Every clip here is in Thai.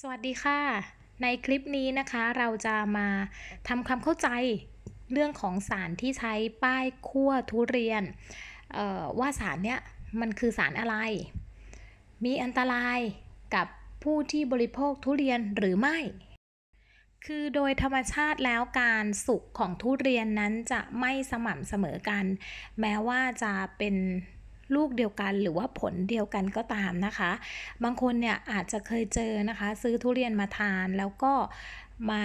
สวัสดีค่ะ ในคลิปนี้นะคะเราจะมาทำความเข้าใจเรื่องของสารที่ใช้ป้ายคั่วทุเรียนเอ่อว่าสารเนี้ยมันคือสารอะไร มีอันตรายกับผู้ที่บริโภคทุเรียนหรือไม่ คือโดยธรรมชาติแล้วการสุกของทุเรียนนั้นจะไม่สม่ำเสมอกัน แม้ว่าจะเป็น ลูกเดียวกันหรือว่าผลเดียวกันก็ตามนะคะ บางคนเนี่ยอาจจะเคยเจอนะคะ ซื้อทุเรียนมาทานแล้วก็มา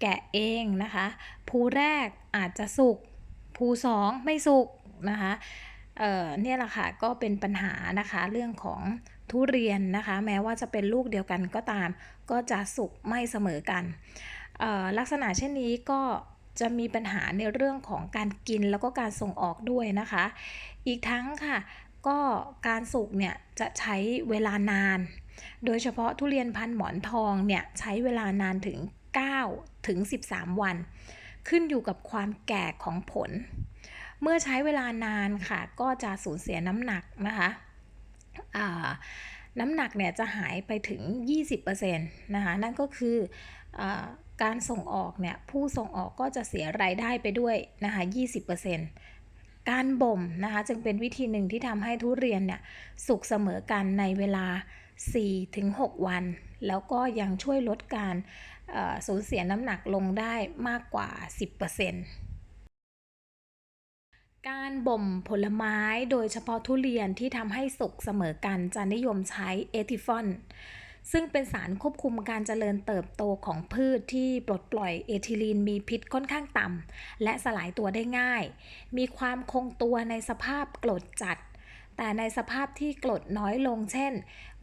แกะเองนะคะภูแรกอาจจะสุกภูสองไม่สุกนะคะเอ่อเนี่ยแหละค่ะก็เป็นปัญหานะคะเรื่องของทุเรียนนะคะ แม้ว่าจะเป็นลูกเดียวกันก็ตาม ก็จะสุกไม่เสมอกันออลักษณะเช่นนี้ก็ จะมีปัญหาในเรื่องของการกินแล้วก็การส่งออกด้วยนะคะ อีกทั้งค่ะ ก็การสุกเนี่ยจะใช้เวลานาน โดยเฉพาะทุเรียนพันหมอนทองเนี่ยใช้เวลานานถึง 9 ถึง 13 วัน ขึ้นอยู่กับความแก่ของผล เมื่อใช้เวลานานค่ะ ก็จะสูญเสียน้ำหนักนะคะน้ำหนักเนี่ยจะหายไปถึง 20%นะคะ นั่นก็คืออ การส่งออกเนี่ยผู้ส่งออกก็จะเสียรายได้ไปด้วยนะคะ20%การบ่มนะคะจึงเป็นวิธีหนึ่งที่ทำให้ทุเรียนเนี่ยสุกเสมอกันในเวลา 4-6 วัน แล้วก็ยังช่วยลดการสูญเสียน้ำหนักลงได้มากกว่า 10%การบ่มผลไม้โดยเฉพาะทุเรียนที่ทำให้สุกเสมอกันจะนิยมใช้เอทิฟอน ซึ่งเป็นสารควบคุมการเจริญเติบโตของพืชที่ปลดปล่อยเอทิลีนมีพิษค่อนข้างต่ำและสลายตัวได้ง่าย มีความคงตัวในสภาพกรดจัด แต่ในสภาพที่กรดน้อยลงเช่น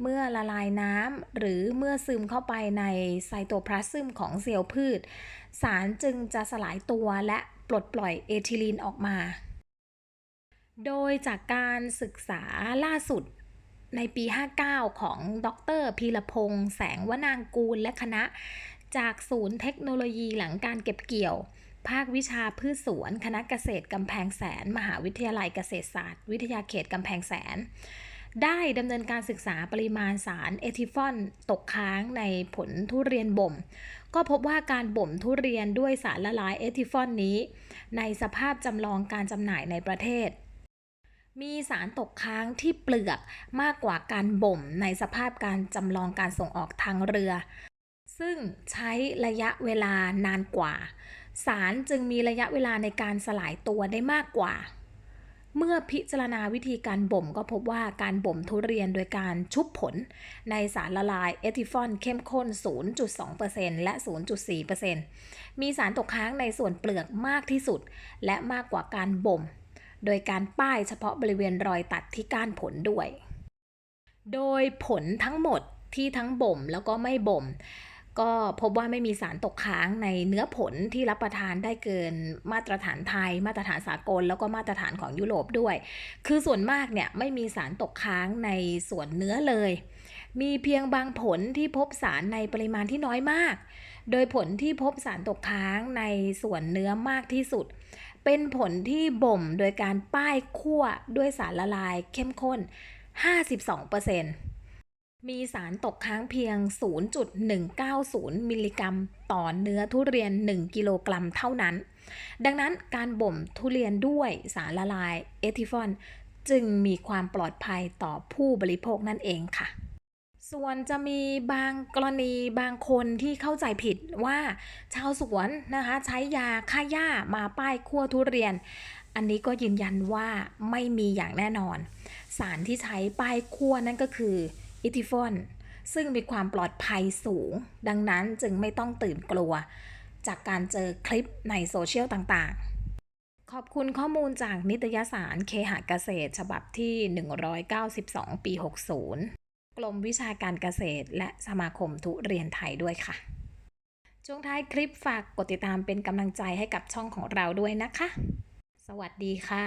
เมื่อละลายน้ำหรือเมื่อซึมเข้าไปในไซโตพลาซึมของเซลล์พืช สารจึงจะสลายตัวและปลดปล่อยเอทิลีนออกมาโดยจากการศึกษาล่าสุด ในปี 59 ของดรพีรพงษ์แสงวนางกูลและคณะ จากศูนย์เทคโนโลยีหลังการเก็บเกี่ยว ภาควิชาพืชสวน คณะเกษตรกำแพงแสน มหาวิทยาลัยเกษตรศาสตร์ วิทยาเขตกำแพงแสน ได้ดำเนินการศึกษาปริมาณสารเอทิฟอนตกค้างในผลทุเรียนบ่ม ก็พบว่าการบ่มทุเรียนด้วยสารละลายเอทิฟอนนี้ ในสภาพจำลองการจำหน่ายในประเทศ มีสารตกค้างที่เปลือกมากกว่าการบ่มในสภาพการจำลองการส่งออกทางเรือ ซึ่งใช้ระยะเวลานานกว่า สารจึงมีระยะเวลาในการสลายตัวได้มากกว่า เมื่อพิจารณาวิธีการบ่มก็พบว่าการบ่มทุเรียนโดยการชุบผล ในสารละลายเอทิฟอนเข้มข้น 0.2%และ 0.4%มีสารตกค้างในส่วนเปลือกมากที่สุด และมากกว่าการบ่ม โดยการป้ายเฉพาะบริเวณรอยตัดที่ก้านผลด้วย โดยผลทั้งหมดที่ทั้งบ่มแล้วก็ไม่บ่ม ก็พบว่าไม่มีสารตกค้างในเนื้อผลที่รับประทานได้เกินมาตรฐานไทย มาตรฐานสากล แล้วก็มาตรฐานของยุโรปด้วย คือส่วนมากเนี่ยไม่มีสารตกค้างในส่วนเนื้อเลย มีเพียงบางผลที่พบสารในปริมาณที่น้อยมาก โดยผลที่พบสารตกค้างในส่วนเนื้อมากที่สุด เป็นผลที่บ่มโดยการป้ายคั่วด้วยสารละลายเข้มข้น 52%มีสารตกค้างเพียง 0.190 มิลลิกรัม ต่อเนื้อทุเรียน 1 กิโลกรัมเท่านั้น ดังนั้นการบ่มทุเรียนด้วยสารละลายเอทิฟอน จึงมีความปลอดภัยต่อผู้บริโภคนั่นเองค่ะ ส่วนจะมีบางกรณีบางคนที่เข้าใจผิดว่าชาวสวนนะคะใช้ยาฆ่าหญ้ามาป้ายคั่วทุเรียน อันนี้ก็ยืนยันว่าไม่มีอย่างแน่นอน สารที่ใช้ป้ายคั่วนั่นก็คืออิทิฟอนซึ่งมีความปลอดภัยสูง ดังนั้นจึงไม่ต้องตื่นกลัว จากการเจอคลิปในโซเชียลต่างๆ ขอบคุณข้อมูลจากนิตยสารเคหะเกษตร ฉบับที่ 192 ปี 60 กรมวิชาการเกษตร และสมาคมทุเรียนไทยด้วยค่ะ ช่วงท้ายคลิปฝากกดติดตามเป็นกำลังใจให้กับช่องของเราด้วยนะคะ สวัสดีค่ะ